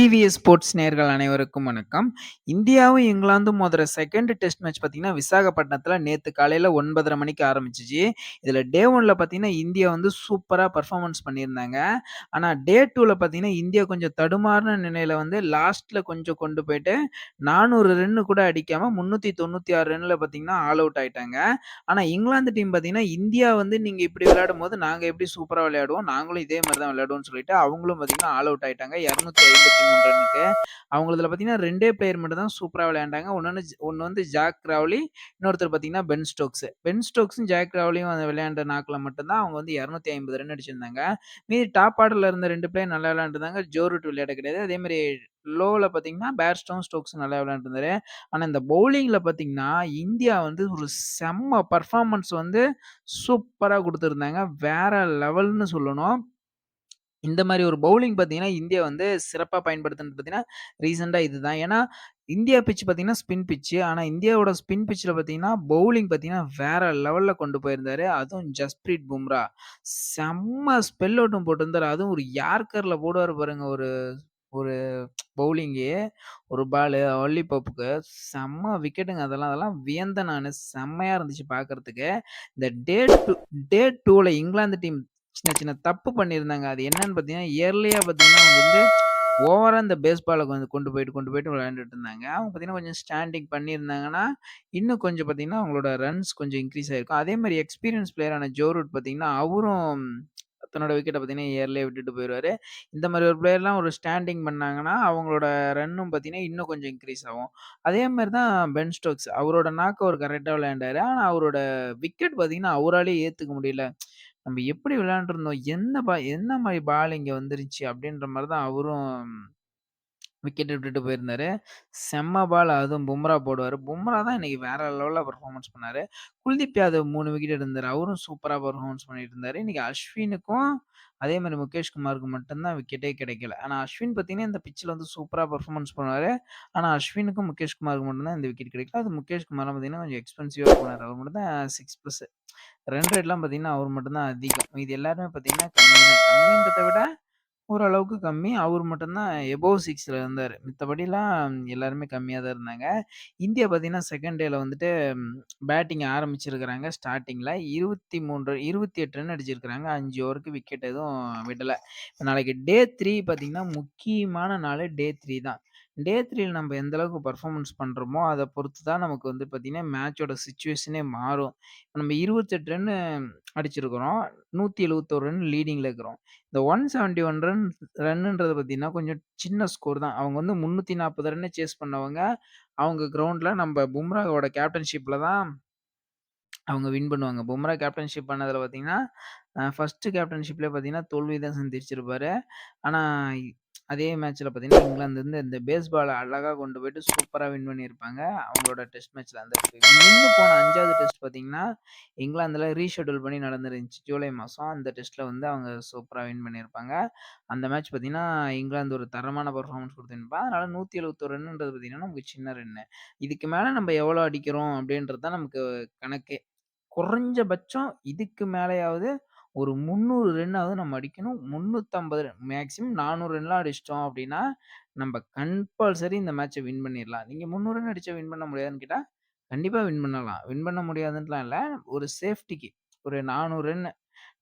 VVS sports நேர்கள் அனைவருக்கும் வணக்கம். இந்தியாவும், இங்கிலாந்தும் மோதுற செகண்ட் டெஸ்ட் மேட்ச் பார்த்தீங்கன்னா, விசாகப்பட்டினத்தில் நேற்று காலையில் ஒன்பதரை மணிக்கு ஆரம்பிச்சிச்சு இதில் டே ஒனில் பார்த்தீங்கன்னா, இந்தியா வந்து சூப்பராக பர்ஃபார்மன்ஸ் பண்ணியிருந்தாங்க. ஆனால் டே டூவில் பார்த்தீங்கன்னா, இந்தியா கொஞ்சம் தடுமாறுன நிலையில் வந்து லாஸ்ட்டில் கொஞ்சம் கொண்டு போயிட்டு நானூறு ரன்னு கூட அடிக்காமல் முந்நூற்றி தொண்ணூற்றி ஆறு ரன்னில் பார்த்தீங்கன்னா, ஆல் அவுட் ஆயிட்டாங்க. ஆனால் இங்கிலாந்து டீம் பார்த்தீங்கன்னா, இந்தியா வந்து நீங்கள் இப்படி விளையாடும்போது நாங்கள் எப்படி சூப்பராக விளையாடுவோம். நாங்களும் இதே மாதிரி தான் விளையாடுவோம்னு சொல்லிட்டு அவங்களும் பார்த்தீங்கன்னா, ஆல் அவுட் ஆயிட்டாங்க. 253 ரன்னுக்கு. அவங்களதுல பார்த்தீங்கன்னா ரெண்டே பிளேயர் மட்டும் தான் சூப்பரா விளையாண்டாங்க. ஒன்று ஒன்று வந்து ஜாக் ராவ்லி, இன்னொருத்தர் பார்த்தீங்கன்னா பென் ஸ்டோக்ஸ். பென் ஸ்டோக்ஸும், ஜாக் ராவ்லியும் விளையாண்ட நாக்கில் மட்டும்தான் அவங்க வந்து 250 ரன் அடிச்சிருந்தாங்க. மீதி டாப் ஆர்டர்ல இருந்த ரெண்டு பிளேயர் நல்லா விளையாண்டுருந்தாங்க. ஜோ ரூட் விளையாட கிடையாது. அதே லோவில் லோல பார்த்தீங்கன்னா, பேர்ஸ்டோவும், ஸ்டோக்ஸ் நல்லா விளையாண்டுருந்தாரு. ஆனால் இந்த பவுலிங்கில் பார்த்தீங்கன்னா, இந்தியா வந்து ஒரு செம்ம பர்ஃபார்மன்ஸ் வந்து சூப்பராக கொடுத்துருந்தாங்க வேற லெவல்னு சொல்லணும். இந்த மாரி ஒரு பவுலிங் பார்த்தீங்கன்னா, இந்தியா வந்து சிறப்பா பயன்படுத்துனது பார்த்தீங்கன்னா, ரீசென்ட்டா இதுதான். ஏன்னா, இந்தியா பிட்ச் பார்த்தீங்கன்னா, ஸ்பின் பிட்ச். ஆனா இந்தியாவோட ஸ்பின் பிட்ச்ல பார்த்தீங்கன்னா, பவுலிங் பார்த்தீங்கன்னா, வேற லெவல்ல கொண்டு போயிருந்தாரு. அதுவும் ஜஸ்பிரீத் பும்ரா. செம்ம ஸ்பெல் அவுட்டும் போட்டிருந்தாரு. அதுவும் ஒரு யார்க்கர்ல போடுவாரு பாருங்க ஒரு ஒரு பவுலிங்கு. ஒரு பாலு ஒல்லி பப்புக்கு. செம்ம விக்கெட்டுங்க அதெல்லாம். அதெல்லாம் வியந்தேன் நானு. செம்மையா இருந்துச்சு பார்க்கறதுக்கு. இந்த டே 2 டே 2ல இங்கிலாந்து டீம் சின்ன சின்ன தப்பு பண்ணியிருந்தாங்க. அது என்னன்னு பார்த்தீங்கன்னா, இயர்லியாக பார்த்தீங்கன்னா, அவங்க வந்து ஓவராக இந்த பேஸ்பாலை கொஞ்சம் வந்து கொண்டு போயிட்டு கொண்டு போயிட்டு விளையாண்டுட்டு இருந்தாங்க. அவங்க பார்த்தீங்கன்னா, கொஞ்சம் ஸ்டாண்டிங் பண்ணியிருந்தாங்கன்னா, இன்னும் கொஞ்சம் பார்த்தீங்கன்னா, அவங்களோட ரன்ஸ் கொஞ்சம் இன்க்ரீஸ் ஆயிருக்கும். அதே மாதிரி எக்ஸ்பீரியன்ஸ் பிளேயரான ஜோரூட் பார்த்தீங்கன்னா, அவரும் தன்னோட விக்கெட்டை பார்த்தீங்கன்னா, இயர்லேயே விட்டுட்டு போயிருவாரு. இந்த மாதிரி ஒரு பிளேயர்லாம் ஒரு ஸ்டாண்டிங் பண்ணாங்கன்னா, அவங்களோட ரன்னும் பார்த்தீங்கன்னா, இன்னும் கொஞ்சம் இன்க்ரீஸ் ஆகும். அதே மாதிரி தான் பென் ஸ்டோக்ஸ். அவரோட நாக்கு அவர் கரெக்டாக விளையாண்டாரு. ஆனால் அவரோட விக்கெட் பார்த்தீங்கன்னா, அவராலேயே ஏற்றுக்க முடியல. நம்ம எப்படி விளையாண்டுருந்தோம்? என்ன பா என்ன மாதிரி பால் இங்கே வந்துருச்சு? அப்படின்ற மாதிரி தான் அவரும் விக்கெட் விட்டுட்டு போயிருந்தாரு. செம்ம பால் அதுவும் பும்ரா போடுவார் பும்ரா தான் இன்னைக்கு வேற லெவலில் பர்ஃபார்மன்ஸ் பண்ணார் குல்தீப் யாதவ் மூணு விக்கெட் எடுத்தாரு. அவரும் சூப்பராக பர்ஃபார்மன்ஸ் பண்ணிட்டு இருந்தார் இன்னைக்கு அஸ்வினுக்கும், அதே மாதிரி முகேஷ் குமாருக்கு விக்கெட்டே கிடைக்கல. ஆனால் அஸ்வின் பார்த்தீங்கன்னா, இந்த பிச்சில் வந்து சூப்பராக பர்ஃபார்மன்ஸ் பண்ணுவார் ஆனால் அஸ்வினுக்கும், முகேஷ் குமாருக்கு இந்த விக்கெட் கிடைக்கல. அது முகேஷ்குமாரெலாம் பார்த்தீங்கன்னா, கொஞ்சம் எக்ஸ்பென்சிவாக போனார் அவர் மட்டும் தான் சிக்ஸ் ப்ளஸ் ரன் ரேட்லாம் பார்த்தீங்கன்னா, அவர் மட்டும்தான் அதிகம். மீதி எல்லாருமே பார்த்தீங்கன்னா, கம்மி தான். விட ஓரளவுக்கு கம்மி. அவர் மட்டும்தான் எபோவ் 6ல இருந்தாரு. மித்தபடிலாம் எல்லாருமே கம்மியா தான் இருந்தாங்க. இந்தியா பார்த்தீங்கன்னா, செகண்ட் டேல வந்துட்டு பேட்டிங் ஆரம்பிச்சிருக்கிறாங்க ஸ்டார்ட்டிங்ல. 23 28 ரன் அடிச்சிருக்கிறாங்க. 5 ஓவருக்கு விக்கெட் எதுவும் விடல. நாளைக்கு டே 3 பார்த்தீங்கன்னா, முக்கியமான நாளு டே 3 தான். டே த்ரீல நம்ம எந்த அளவுக்கு பர்ஃபார்மன்ஸ் பண்றோமோ, அத பொறுத்து தான் நமக்கு வந்து பார்த்தீங்கன்னா, மேட்சோட சிச்சுவேஷனே மாறும். நம்ம 28 ரன்னு அடிச்சிருக்கிறோம். 171 ரன் லீடிங்ல இருக்கிறோம். இந்த 171 ரன் ரன்னுன்றது பார்த்தீங்கன்னா, கொஞ்சம் சின்ன ஸ்கோர் தான். அவங்க வந்து 340 ரன்ன சேஸ் பண்ணவங்க, அவங்க கிரவுண்ட்ல நம்ம பும்ராவோட கேப்டன்ஷிப்ல தான் அவங்க வின் பண்ணுவாங்க. பும்ரா கேப்டன்ஷிப் பண்ணதுல பார்த்தீங்கன்னா, அ ஃபர்ஸ்ட்டு கேப்டன்ஷிப்லயே பார்த்தீங்கன்னா, தோல்வி தான் சந்திச்சிருப்பாரு. ஆனா அதே மேட்ச்ல பார்த்தீங்கன்னா, இங்கிலாந்து வந்து இந்த பேஸ்பாலை அழகாக கொண்டு போயிட்டு சூப்பராக வின் பண்ணியிருப்பாங்க. அவங்களோட டெஸ்ட் மேட்ச்ல. அந்த நின்று போன அஞ்சாவது டெஸ்ட் பார்த்தீங்கன்னா, இங்கிலாந்துல ரீஷெட்யூல் பண்ணி நடந்துருந்துச்சு. ஜூலை மாதம் அந்த டெஸ்ட்ல வந்து அவங்க சூப்பராக வின் பண்ணியிருப்பாங்க. அந்த மேட்ச் பார்த்தீங்கன்னா, இங்கிலாந்து ஒரு தரமான பர்ஃபாமென்ஸ் கொடுத்துருப்பாங்க அதனால் அதனால 171 ரன்னுன்றது பார்த்தீங்கன்னா, நமக்கு சின்ன ரன்னு. இதுக்கு மேலே நம்ம எவ்வளோ அடிக்கிறோம் அப்படின்றது தான் நமக்கு கணக்கு குறைஞ்சபட்சம் இதுக்கு மேலேயாவது ஒரு 300 ரன்னாவது நம்ம அடிக்கணும். 350 ரன் மேக்ஸிமம் 400 ரன்லாம் அடிச்சிட்டோம் அப்படின்னா, நம்ம கம்பல்சரி இந்த மேட்ச்சை வின் பண்ணிடலாம் நீங்க 300 ரன் அடிச்சா வின் பண்ண முடியாதான்னு கேட்டா, கண்டிப்பா வின் பண்ணலாம். வின் பண்ண முடியாதுன்ட்டுலாம் இல்ல. ஒரு சேஃப்டிக்கு ஒரு 400 ரன்னு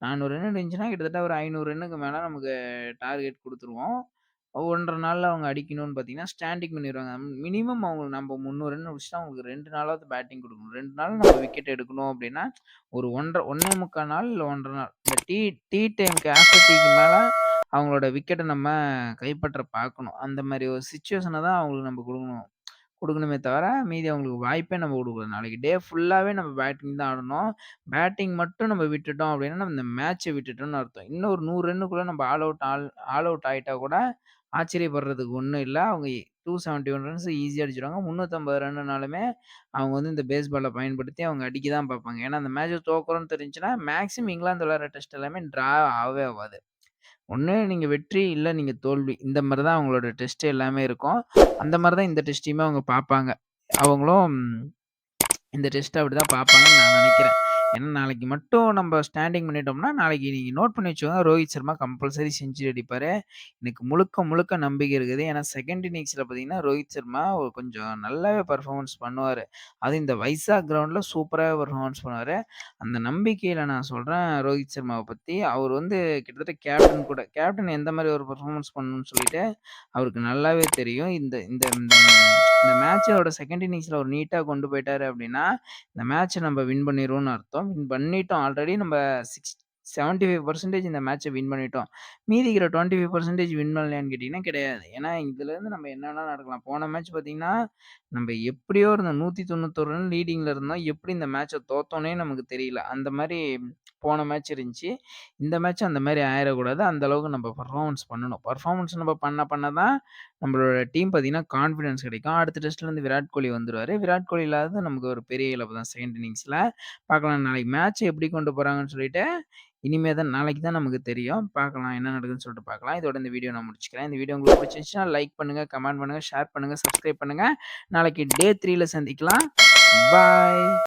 400 ரன் இருந்துச்சுன்னா, கிட்டத்தட்ட ஒரு 500 ரன்னுக்கு மேல நமக்கு டார்கெட் குடுத்துருவோம். 1 1/2 நாள்ல அவங்க அடிக்கணும்னு பார்த்தீங்கன்னா, ஸ்டாண்டிங் பண்ணிருவாங்க. மினிமம் அவங்க நம்ம 300 ரன் அடிச்சுட்டா அவங்களுக்கு 2 நாளாவது பேட்டிங் குடுக்கணும். 2 நாள் நம்ம விக்கெட் எடுக்கணும் அப்படின்னா, ஒரு 1 1/2 1 1/4 நாள் இல்ல 1 1/2 நாள். இந்த டீ டீ டைம்க்கு ஆஃப்டர் டீக்கு மேல அவங்களோட விக்கெட்ட நம்ம கைப்பற்ற பார்க்கணும். அந்த மாரி ஒரு சிச்சுவேஷன தான் அவங்களுக்கு நம்ம குடுக்கணும். கொடுக்கணுமே தவிர, மீதி அவங்களுக்கு வாய்ப்பே நம்ம குடுக்கக்கூடாது. நாளைக்கு டே ஃபுல்லாகவே நம்ம பேட்டிங் தான் ஆடணும். பேட்டிங் மட்டும் நம்ம விட்டுட்டோம் அப்படின்னா, நம்ம இந்த மேட்ச்சை விட்டுட்டோம்னு அர்த்தம். இன்னும் ஒரு நூறு ரன்னுக்குள்ளே நம்ம all out all all out ஆகிட்டா கூட ஆச்சரியப்படுறதுக்கு ஒன்றும் இல்லை அவங்க 271 ரன்ஸ் ஈஸியாக அடிச்சிடுவாங்க முந்நூற்றம்பது ரன்னுனாலுமே அவங்க வந்து இந்த பேஸ்பாலை பயன்படுத்தி அவங்க அடிக்க தான் பார்ப்பாங்க. ஏன்னா, அந்த மேட்ச்சை தோக்குறோன்னு தெரிஞ்சுன்னா மேக்ஸிமம் இங்கிலாந்து விளையாடுற டெஸ்ட் எல்லாமே ட்ரா ஆகவே ஆகாது ஒண்ணு நீங்க வெற்றி, இல்ல நீங்க தோல்வி. இந்த மாரி தான் அவங்களோட டெஸ்ட் எல்லாமே இருக்கும். அந்த மாரி தான் இந்த டெஸ்ட்டையுமே அவங்க பார்ப்பாங்க. அவங்களும் இந்த டெஸ்ட்டை அப்படி தான் பார்ப்பாங்கன்னு நான் நினைக்கிறேன். ஏன்னா நாளைக்கு மட்டும் நம்ம ஸ்டாண்டிங் பண்ணிட்டோம்னா, நாளைக்கு நீங்கள் நோட் பண்ணி வச்சுக்கோங்க. ரோஹித் சர்மா கம்பல்சரி செஞ்சுரி அடிப்பார் எனக்கு முழுக்க முழுக்க நம்பிக்கை இருக்குது. ஏன்னா செகண்ட் இன்னிங்ஸில் பார்த்தீங்கன்னா, ரோஹித் சர்மா ஒரு கொஞ்சம் நல்லாவே பர்ஃபார்மன்ஸ் பண்ணுவார் அதுவும் இந்த வைசாக் கிரவுண்டில் சூப்பராகவே பர்ஃபார்மன்ஸ் பண்ணுவார் அந்த நம்பிக்கையில் நான் சொல்கிறேன் ரோஹித் சர்மாவை பற்றி அவர் வந்து கிட்டத்தட்ட கேப்டன் கூட. கேப்டன் எந்த மாதிரி ஒரு பர்ஃபார்மன்ஸ் பண்ணணும்னு சொல்லிட்டு அவருக்கு நல்லாவே தெரியும். இந்த இந்த இந்த மேட்சோட செகண்ட் இன்னிங்ஸில் அவர் நீட்டாக கொண்டு போயிட்டாரு அப்படின்னா இந்த மேட்ச நம்ம வின் பண்ணிருவோம்னு அர்த்தம். வின் பண்ணிட்டோம். ஆல்ரெடி நம்ம சிக்ஸ் 75% இந்த மேட்ச வின் பண்ணிட்டோம். மீதி இருக்கிற 25% வின் பண்ணலையான்னு கேட்டிங்கன்னா கிடையாது. ஏன்னா இதுலேருந்து நம்ம என்ன நடக்கலாம். போன மேட்ச் பார்த்தீங்கன்னா, நம்ம எப்படியோ இருந்த நூற்றி தொண்ணூத்தொரு ரன் லீடிங்கில் இருந்தோம். எப்படி இந்த மேட்ச்சை தோத்தோன்னே நமக்கு தெரியல. அந்த மாதிரி போன மேட்ச் இருந்துச்சு. இந்த மேட்ச் அந்த மாதிரி ஆயிடக்கூடாது அந்த அளவுக்கு நம்ம பர்ஃபார்மன்ஸ் பண்ணணும். பர்ஃபார்மன்ஸ் நம்ம பண்ண பண்ண தான் நம்மளோட டீம் பார்த்தீங்கன்னா, கான்ஃபிடன்ஸ் கிடைக்கும். அடுத்த டெஸ்ட்லேருந்து விராட் கோலி வந்துடுவார் விராட் கோலி இல்லாத நமக்கு ஒரு பெரிய இழப்பு தான் செகண்ட் இன்னிங்ஸில் பார்க்கலாம் நாளைக்கு மேட்ச் எப்படி கொண்டு போகிறாங்கன்னு சொல்லிட்டு, இனிமே தான் நாளைக்கு தான் நமக்கு தெரியும். பார்க்கலாம் என்ன நடக்குதுன்னு சொல்லிட்டு பார்க்கலாம். இதோட இந்த வீடியோ நான் முடிச்சுக்கிறேன். இந்த வீடியோ உங்களுக்கு பிடிச்சிருந்துச்சுன்னா லைக் பண்ணுங்க, கமெண்ட் பண்ணுங்க, ஷேர் பண்ணுங்க, சப்ஸ்கிரைப் பண்ணுங்க. நாளைக்கு டே த்ரீல சந்திக்கலாம். பாய்.